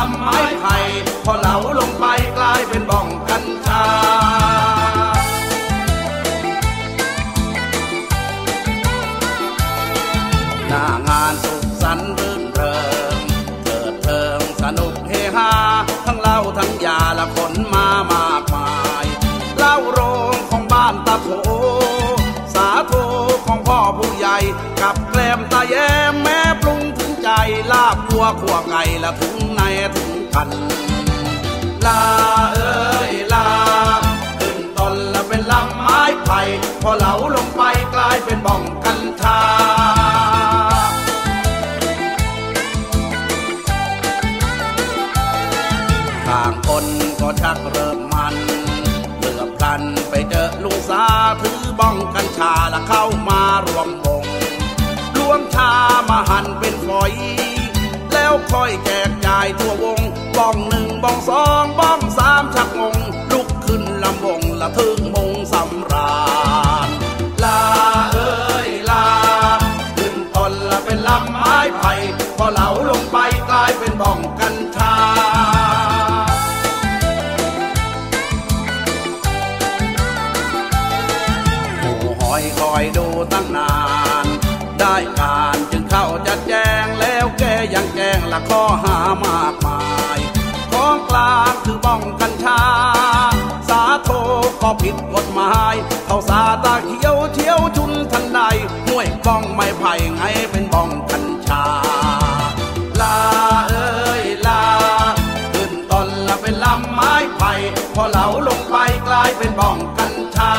ามไม้ไผ่พอเหลาลงไปกลายเป็นบ่องกัญชาหน้างานสุขสันต์รื่นเริงเกิดเพิงสนุกเฮฮาทั้งเหล้าทั้งยาและผลมามากมายเหล้าโรงของบ้านตาโผสาโทของพ่อผู้ใหญ่กับแกลมตาแย้มแม่ ลาบวัวขัวไก่ละถึงในถึงกัน ลาเอ้ยลาขึ้นต้นละเป็นลำไม้ไผ่พอเหลาลงไปกลายเป็นบ้องกัญชาทางคนก็ชักเริ่มมันเลือบพลันไปเจอลุงสาถือบ้องกัญชาละเข้ามารวมว ค่อยแจกจ่ายทั่ววงบ้องหนึ่งบ้องสองบ้องสามชักงง ลุกขึ้นลำวงละถึงมงสำราญลาเอ้ยลา ขึ้นตนละเป็นลำไม้ไผ่พอเหลาลงไปกลายเป็นบ้องกัญชาหูหอยคอยดูตั้งนาน ได้การจึงเข้าจัดแจงแล้วแกยังแจงละข้อหามากมายของกลางคือบ้องกัญชา สาโทก็ผิดกฎหมายเขาสาตาเขียวเที่ยวชุนทันใดห่วยบ้องไม่ไผ่ไงเป็นบ้องกัญชา ลาเอ้ยลา ขึ้นต้นละเป็นลำไม้ไผ่พอเหลาลงไปกลายเป็นบ้องกัญชา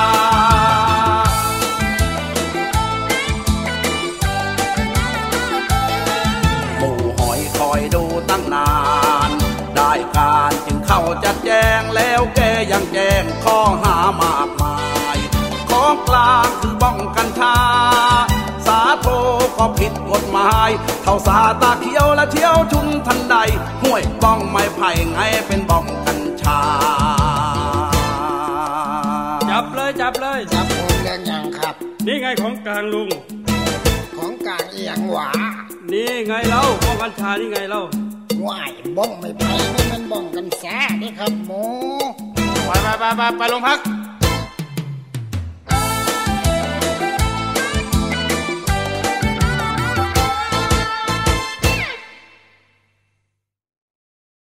ได้การจึงเข้าจัดแจงแล้วแกยังแจ้งข้อหามากมาย ของกลางคือบ้องกัญชา สาโทก็ผิดกฎหมาย เท่าสาตาเขียวและเที่ยวชุนทันใดห้วยบ้องไม้ไผ่ไงเป็นบ้องกัญชา จับเลยจับเลยจับผมเรื่องหยังครับ นี่ไงของกลางลุง ของกลางเอียงหวา นี่ไงเล่าป้องกัญชานี่ไงเล่าห วายบ้องไม่ไปนี่มันบ้องกันแซ่นี่ครับหมูไปไปไปไปไปโรงพัก